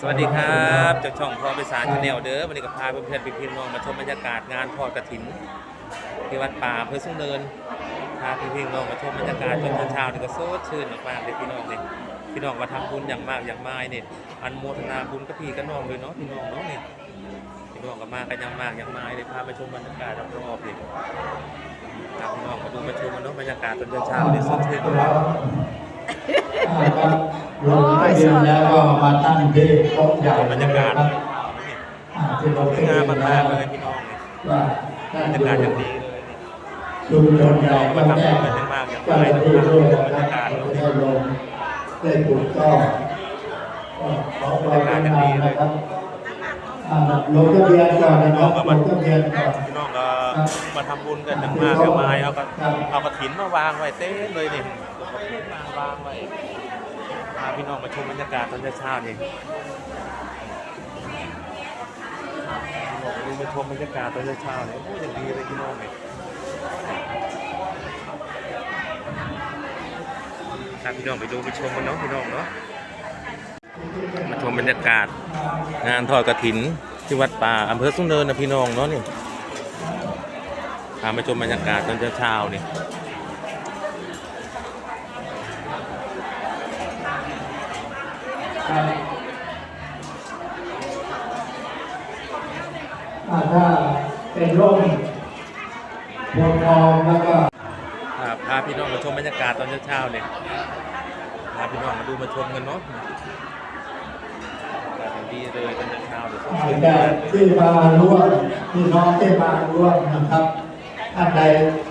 สวัสดีครับจากช่องพอไปสารชาแนลเด้อวันนี้ก็พาเพื่อนๆพี่ๆน้องมาชมบรรยากาศงานทอดกระถินที่วัดป่าอำเภอสุงเนินพาพี่ๆน้องมาชมบรรยากาศจนเช้าๆนี่ก็สดชื่นมากๆเลยพี่น้องเนี่ยพี่น้องมาทำบุญอย่างมากอย่างมายเนี่ยอันโมทนาบุญกับพี่กับน้องเลยเนาะพี่น้องเนาะเนี่ยพี่น้องก็มากันอย่างมากอย่างมายเลยพาไปชมบรรยากาศรอบๆเลยพาพี่น้องมาดูมาชมกันเนาะบรรยากาศตอนเช้าๆนี่ยสดชื่นมาก อ่าครับลงทะเบียนแล้วก็มาตั้งที่โต๊ะใหญ่บรรยากาศนะครับอ่าที่ลงสทะวยเบียงามนแล้มากวๆเลยพี่น้องเนี่ยว่าท่านบรรอยากาศอย่างู่ดีเลยชุมชนใหญ่ก็แจ้งเจ้าหน้าที่ด้วยนะครับได้ลงได้ถูกต้องก็ขอความกรุณานะครับอ่าลงทะเบียนก่อนนะครับลงทะเบียนก่อนพี่น้องก็มาทำบุญกันอย่างมากอย่างมายเอาก็เอากระถินมาวางไว้เต้นเลยนี่เอากระถินมาวางไว้ พาพี่น้องมาชมบรรยากาศตอนเช้าๆนี่ดูมาชมบรรยากาศตอนเช้าๆเนี่ยโอ้อย่างดีเลยพี่น้องเนี่ยพาพี่น้องไปดูไปชมกันเนาะพี่น้องเนาะ มาชมบรรยากาศ งานทอดกระถินที่วัดป่าอำเภอสุงเนินนะพี่น้องเนาะนี่พามาชมบรรยากาศตอนเช้าๆนี่ อ่า ถ้าเป็นร่มพวงทองแล้วก็พาพาพี่น้องมาชมบรรยากาศตอนเช้าๆเนี่ยพาพี่น้องมาดูมาชมกันเนาะบรรยากาศอย่างดีเลยตอนเช้าๆเลยอาจารย์ที่มาร่วมพี่น้องที่มาร่วมนะครับท่านใด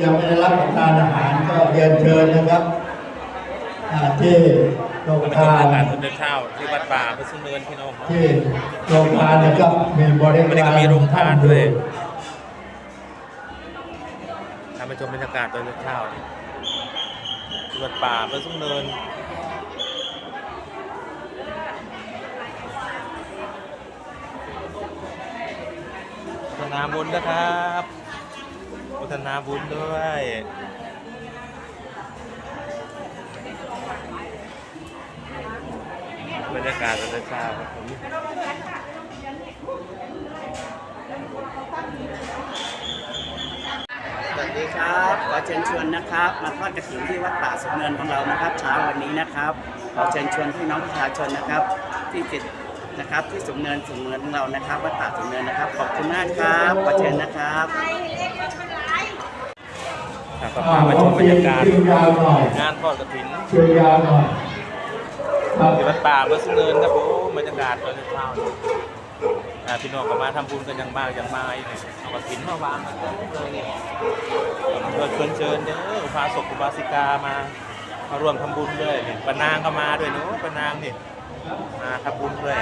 ยังไม่ได้รับประทานอาหารก็เรียนเชิญนะครับอ่าที่ โรงมาทาบรรนยากาศตอนเช้าๆที่วัดป่าอำเภอสุงเนินพี่น้องที่โรงทานนะครับมีบริวันนี้การมีโรงทานด้วยพามาชมบรรยากาศตอนเช้าๆนี่ที่วัดป่าอำเภอสุงเนินพัฒนาบุญนะครับพัฒนาบุญด้วย บรรยากาศตอนเช้าครับผมสวัสดีครับ ขอเชิญชวนนะครับ มาทอดกระถิ่นที่วัดป่าสุนเนินของเรานะครับ เช้าวันนี้นะครับ ขอเชิญชวนพี่น้องประชาชนนะครับ ที่จิตนะครับที่สุนเนินสุนเนินของเรานะครับ วัดป่าสุนเนินนะครับ ขอบคุณมากครับ ขอเชิญนะครับครับก็พามาชมบรรยากาศคิวยาวหน่อยงานทอดกระถินคิวยาวหน่อยครับที่ วัดป่าเมื่อสุนเนินครับผมบรรยากาศตอนเช้านี่อ่าพี่น้องก็มาทำบุญกันอย่างมากอย่างมายเนี่ยเอากระถินมาวางกันเลยเนี่ยเชิญเชิญเชิญเด้ออุปาสกอุบาสิกามามาร่วมทำบุญด้วยเนี่ยปานางก็มาด้วยเนาะปานางนี่มาทำบุญด้วย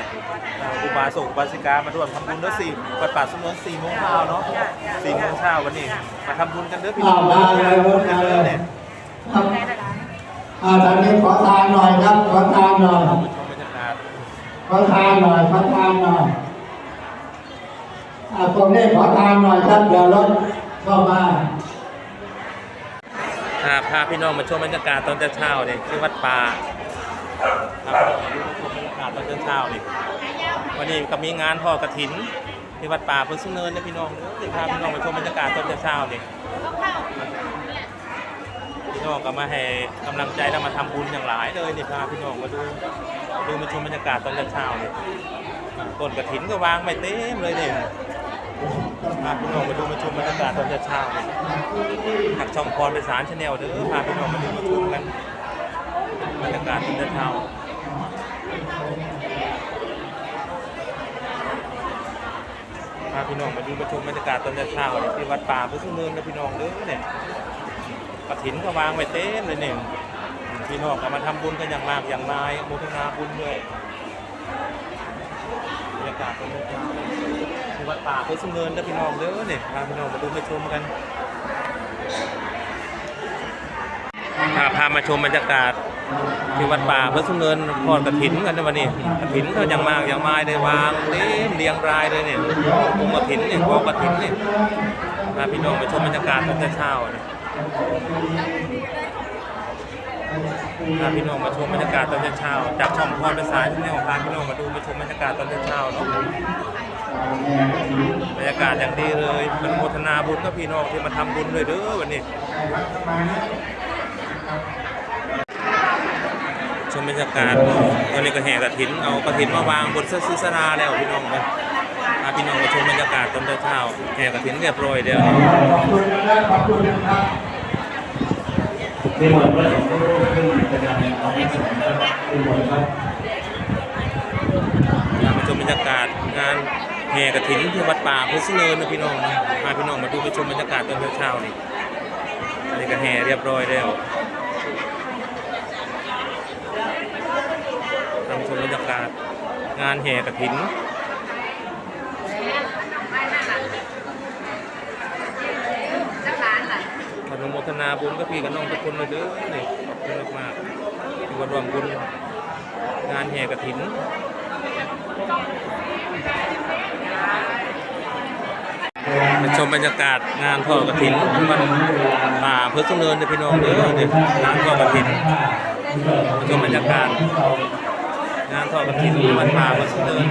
อุบาสกอุบาสิกามาร่วมทำบุญด้วยสี่วัดป่าสุนเนินสี่โมงเช้าเนาะสี่โมงเช้าวันนี้มาทำบุญกันเด้อพี่น้องมาเลยบุญกันเลเด้อย เนี่ย ครับอ่าทางนี้ขอทานหน่อยครับ ขอทานหน่อย มาชมบรรยากาศ ขอทานหน่อย ขอทานหน่อยอ่า ตรงนี้ขอทานหน่อยครับเดี๋ยวรถเข้ามาพาพาพี่น้องมาชมบรรยากาศตอนเช้าเนี่ยที่วัดป่าครับดูมาชมบรรยากาศตอนเช้าๆนี่ยวันนี้ก็มีงานทอดกระถินที่วัดป่าพุทธสุนเนินนะพี่น้องเดี๋ยวพาพี่น้องมาชมบรรยากาศตอนเช้าๆนี่ยพี่น้องก็มาให้กำลังใจแล้วมาทำบุญอย่างหลายเลยนี่พาพี่น้องมาดูดูมาชมบรรยากาศตอนเช้าๆนี่ยต้นกระถินก็วางไม่เต็มเลยเนี่ย พาพี่น้องมาดูมาชมบรรยากาศตอนเช้าๆหักช่องพรไปสารชาแนลเด้อพาพี่น้องมาดูมาชมกันบรรยากาศเป็นเช้าพาพี่น้องมาดูมาชมบรรยากาศตอนเช้าเนี่ยที่วัดป่าพุทธเนินนะพี่น้องเด้อเนี่ยกระถินก็วางไว้เต็มเลยเนี่ยพี่น้องก็มาทำบุญกันอย่างมากอย่างมายโมทนาบุญด้วยบรรยากาศตอนเช้า ที่วัดป่าเพุทธเนินนะพี่น้องเด้อเนี่ยพาพี่น้องมาดูมาชมกันพาพามาชมบรรยากาศที่วัดป่าพระสุเนินทอดกระถินกันในวันนี้กระถินเขาอย่างมากอย่างมาเลยวางเรียงเรียงรายเลยเนี่ยกงกระถินเนี่ยกองกระถินเนี่ยพาพี่น้องมาชมบรรยากาศตั้งแต่เช้าเนี่ยพาพี่น้องมาชมบรรยากาศตอนเช้าจากช่องพรประสาที่แนวพาพี่น้องมาดูมาชมบรรยากาศตอนเช้าเนาะ บรรยากาศอย่างดีเลยอนุโมทนาบุญกับพี่น้องที่มาทำบุญด้วยเด้อวันนี้ชมบรรยากาศตอนนี้ก็แห่กระถินเอากระถินมาวางบนเสื้อซิสราแล้วพี่น้องเลยพาพี่น้องมาชมบรรยากาศตอนเช้าแห่กระถินเรียบร้อยเดียวขอบคุณนะครับขอบคุณนะครับในวันพระสงฆ์ก็ร่วมขึ้นเป็นการในความสงฆ์นะครับเป็นวันครับมาชมบรรยากาศงาน แห่กระถิ่นที่วัดป่าพุทธเนินนะพี่น้องนะพาพี่น้องมาดูมาชมบรรยากาศตอนเช้าๆนี่อันนี้ก็แห่เรียบร้อยแล้วทำชมบรรยากาศงานแห่กระถิ่นอนุโมทนาบุญกับพี่กับน้องทุกคนเลยเด้อนี่ขอบคุณมากๆที่มาร่วมบุญงานแห่กระถิ่น มาชมบรรยากาศงานทอดกระถินที่วัดป่าเพื่อสุเนินนะพี่น้องเด้อเนี่งานทอดกระถินมาชมบรรยากาศงานทอดกระถินที่วัดป่าเพื่อสุเนิน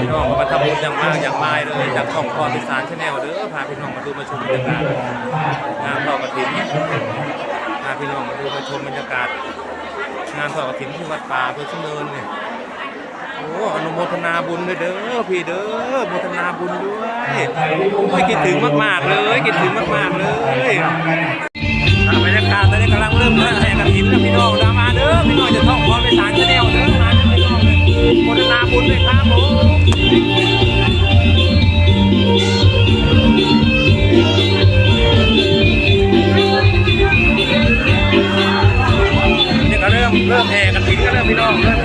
พี่น้องมาทำบุญอย่างมากอย่างมายเลยจากช่องพรพิสารชาแนลเด้อพาพี่น้องมาดูมาชมบรรยากาศงานทอดกระถินพาพี่น้องมาดูมาชมบรรยากาศงานทอดกระถินที่วัดป่าเพื่อสุเนินเนี่ย โอ้อนุโมทนาบุญด้วยเด้อพี่เด้อโมทนาบุญด้วยโอ้ยคิดถึงมากๆเลยคิดถึงมากๆเลยอะบรรยากาศตอนนี้กำลังเริ่มเริ่มแห่กระถินแล้วพี่น้องนะมาเด้อพี่น้องจะท่องพรไปสารชาแนลเด้อมาเด้อพี่น้องเลยโมทนาบุญด้วยครับผมนี่ก็เริ่มเริ่มแห่กระถินกันแล้วพี่น้องเริ่ม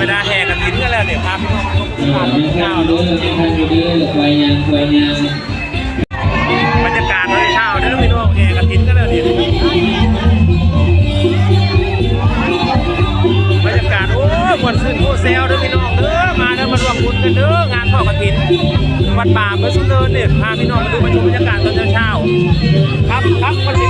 ถ้าเวลาแห่กระถินกันแล้วเนี่ยพาพี่น้องมาชมบรรยากาศตอนเช้าเด้อไว้ยังไว้ยังบรรยากาศตอนเช้าเด้อพี่น้องแห่กระถินกันแล้วเนี่ยบรรยากาศโอ้ยมวนซึ้งโอ้เซลเด้อพี่น้องเด้อมาเด้อมาร่วมบุญกันเด้องานทอดกระถินวัดป่าเมื่อสุนเนินเนี่ยพาพี่น้องมาดูบรรยากาศตอนเช้าครับครับสวัสดีคร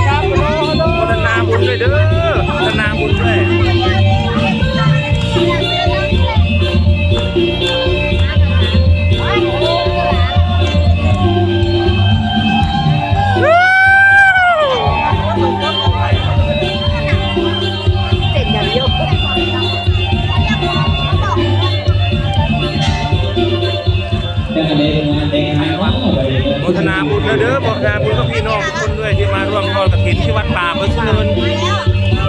ับโอ้ โมทนาบุญเด้อโมทนาบุญกับพี่น้องทุกคนด้วยที่มาร่วมทอดกระถินที่วัดป่าเมื่อสุนเนิน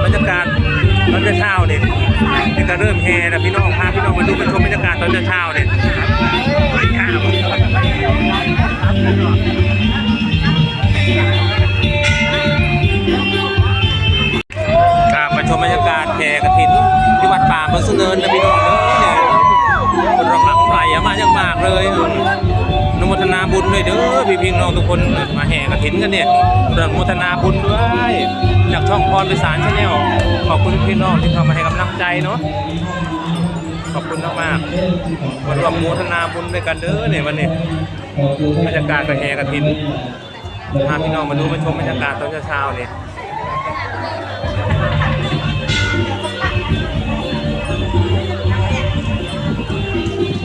บรรยากาศตอนเช้าเนี่ยนี่ก็เริ่มแห่แล้วพี่น้องพาพี่น้องมาดูมาชมบรรยากาศตอนเช้าเนี่ย ทุกคนมาแห่กระถินกันเนี่ยอนุโมทนาบุญด้วยจากช่องพรไปสารชาแนลขอบคุณพี่น้องที่เข้ามาให้กำลังใจเนาะขอบคุณมากๆมาร่วมอนุโมทนาบุญด้วยกันเด้อเนี่ยวันนี้บรรยากาศก็แห่กระถินพาพี่น้องมาดูมาชมบรรยากาศตอนเช้าๆเนี่ย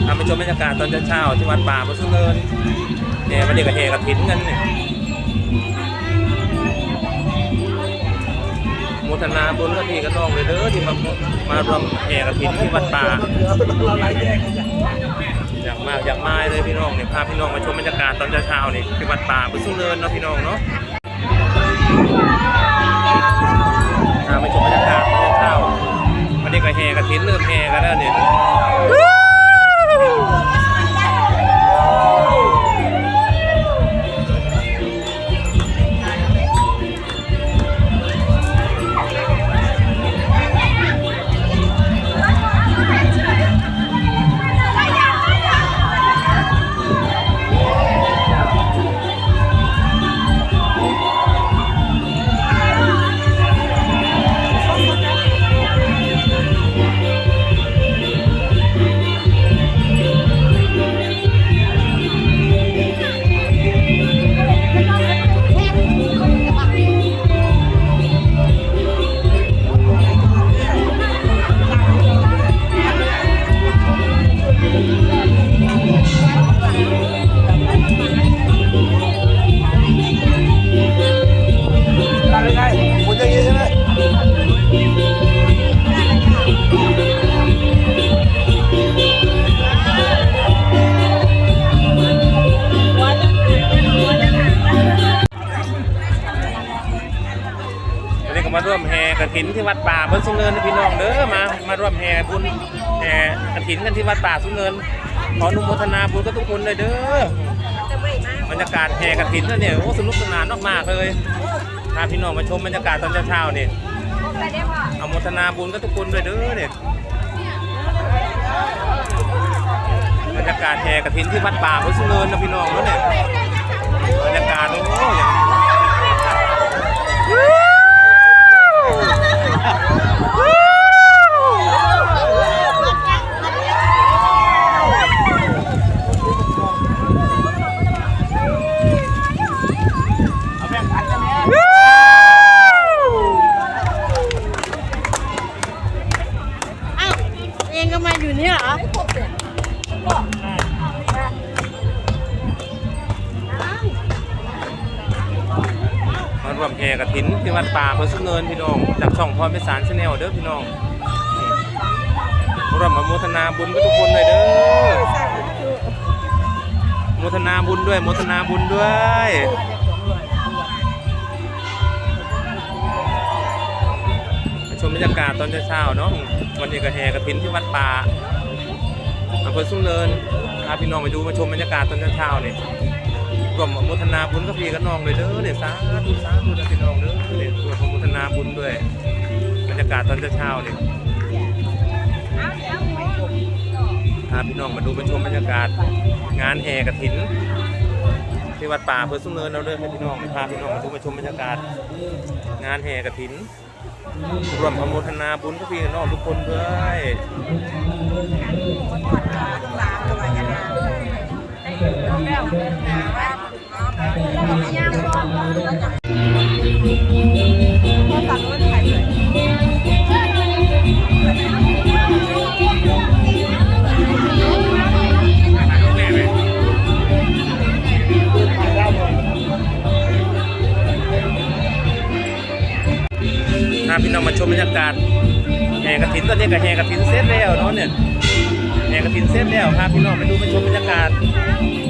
พาไปชมบรรยากาศตอนเช้าที่วัดป่าพุทธเนิน เนี่ยวันนี้ก็แห่กระถินกันเนี่ยโมทนาบุญกับพี่กับน้องเลยเด้อที่มามารวมแห่กระถินที่วัดป่าอย่างมากอย่างมาเลยพี่น้องเนี่ยพาพี่น้องมาชมบรรยากาศตอนเช้าๆนี่ที่วัดป่าพุทธสุเนินเนาะพี่น้องเนาะมาชมบรรยากาศตอนเช้าวันนี้ก็แห่กระถินเริ่มแห่กันแล้วเนี่ย มาร่วมแห่กระถินที่วัดป่าเบิ้ลสุเนินนะพี่น้องเด้อมา มาร่วมแห่บุญแห่กระถินกันที่วัดป่าสุเนินขออนุโมทนาบุญกับทุกคนเลยเด้อบรรยากาศแห่กระถินนั่นเนี่ยโอ้สนุกสนานมากๆเลยพาพี่น้องมาชมบรรยากาศตอนเช้าๆเนี่ยอนุโมทนาบุญกับทุกคนเลยเด้อเนี่ยบรรยากาศแห่กระถินที่วัดป่าเบิ้ลสุเนินนะพี่น้องเนาะเนี่ยบรรยากาศโอ้ยอย่าง อ้าวเองก็มาอยู่นี่เหรอมารวมแห่กระถินที่วัดป่าเพื่อสุเนินพี่น้อง จากช่องพรพิสารชาแนลเด้อพี่น้องร่วมมาโมทนาบุญกับทุกคนเลยเด้อโมทนาบุญด้วยโมทนาบุญด้วยชมบรรยากาศตอนเช้าๆเนาะ วันนี้ก็แห่กระถินที่วัดป่าอำเภอสุเนินพาพี่น้องไปดูมาชมบรรยากาศตอนเช้าๆนี่ร่วมอนุโมทนาบุญกับพี่กับน้องเลยเด้อเดี๋ยสาธุสาธุนะพี่น้องเด้อเดี๋ยวร่วมอนุทนาบุญด้วย บรรยากาศตอนเช้าๆเนี่ยพาพี่น้องมาดูมาชมบรรยากาศ งานแห่กฐินที่วัดป่าเพื่อสุนเนินเราเด้อให้พี่น้องพาพี่น้องมาดูมาชมบรรยากาศ งานแห่กฐิน ร่วมอนุโมทนาบุญกับพี่น้องทุกคนด้วยพาากาศแห่กระถินตอนนี้ก็แห่กระถินเสร็จแล้วเนาะเนี่ยแห่กระถินเสร็จแล้วพาพี่น้องไปดูมาชมบรรยากาศ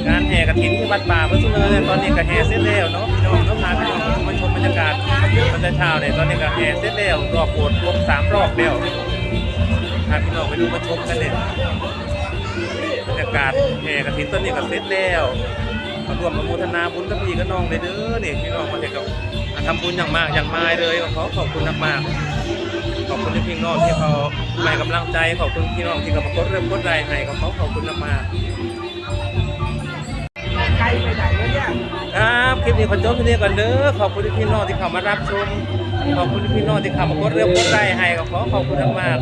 การแห่กระถินที่วัดป่าพระสุเนินเนี่ยตอนนี้ก็แห่เสร็จแล้วเนาะพี่น้องเนาะพาพี่น้องมาดูมาชมบรรยากาศตอนเช้าเนี่ยตอนนี้ก็แห่เสร็จแล้วรอบโบสถ์รวมสามรอบแล้วพาพี่น้องไปดูมาชมกันเนี่ยบรรยากาศแห่กระถินตอนนี้ก็เสร็จแล้วมาร่วมอนุโมทนาบุญกับพี่กับน้องเลยเด้อเนี่ยพี่น้องมาเห็นกับทำบุญอย่างมากอย่างมายเลยขอขอบคุณมากๆ ขอบคุณที่พี่น้องที่เขาให้กำลังใจขอบคุณพี่น้องที่เขามากดเริ่มกดไลค์ให้ก็ขอขอบคุณมากๆครับคลิปนี้ขอจบที่นี่ก่อนเด้อขอบคุณที่พี่น้องที่เขามารับชมขอบคุณที่พี่น้องที่เขามากดเริ่มกดไลค์ให้ก็ขอขอบคุณมาก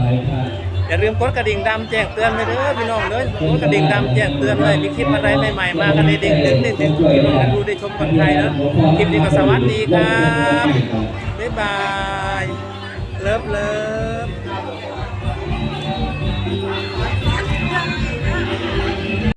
อย่าลืมกดกระดิ่งดำแจ้งเตือนไปเด้อพี่น้องเด้อกดกระดิ่งดำแจ้งเตือนเลยมีคลิปอะไรใหม่ๆมากันในเด้งดึงเด้งดึงพี่น้องได้ดูได้ชมกันใครนะคลิปนี้ก็สวัสดีครับบ๊ายบาย เลิฟเลิฟ